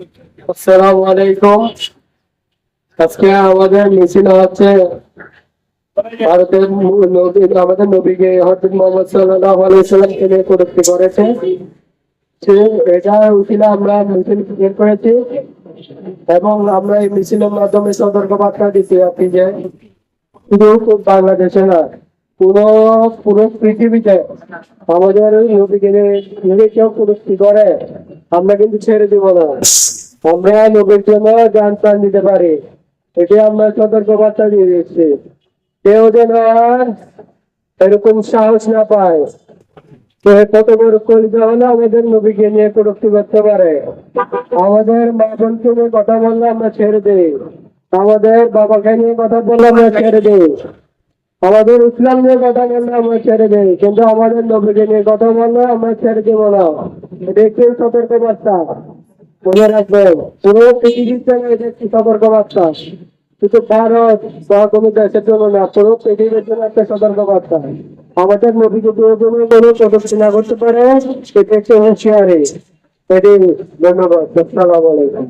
আসসালামু আলাইকুম। আজকে আমাদের মিছিল হচ্ছে ভারতের আমাদের নবীকে হজরত মোহাম্মদ নিয়ে করেছে। এটা আমরা মিছিল বের করেছি এবং আমরা এই মিছিলের মাধ্যমে সতর্ক বার্তা দিতে যাচ্ছি যে শুধু বাংলাদেশে না, পুরো পুরো পৃথিবীতে আমাদের নবীকে নিয়ে কেউ করে। আমরা কিন্তু ছেড়ে দিব না। আমরা নবীর জন্য গান প্রাণ দিতে পারি। এটি আমরা সতর্ক বার্তা দিয়ে দিচ্ছি। কেউ যেন আর এরকম সাহস না পায়। কত বড় হলে আমাদের নবীকে নিয়ে করতে পারে। আমাদের মা বোনকে নিয়ে কথা বললে আমরা ছেড়ে দিই। আমাদের বাবাকে নিয়ে কথা বললে আমরা ছেড়ে দিই। আমাদের ইসলাম নিয়ে কথা বললে আমরা ছেড়ে দিই। কিন্তু আমাদের নবীকে নিয়ে কথা বললে আমরা ছেড়ে দিব না। একটি সতর্ক বার্তা মনে রাখবেন পুরো পৃথিবীর জন্য এটা একটি সতর্ক বার্তা শুধু ভারত বা কোনো দেশের জন্য না, পুরো পৃথিবীর জন্য একটা সতর্ক বার্তা আমাদের কোনো না করতে পারে সেটা একটু ধন্যবাদ। আলাইকুম।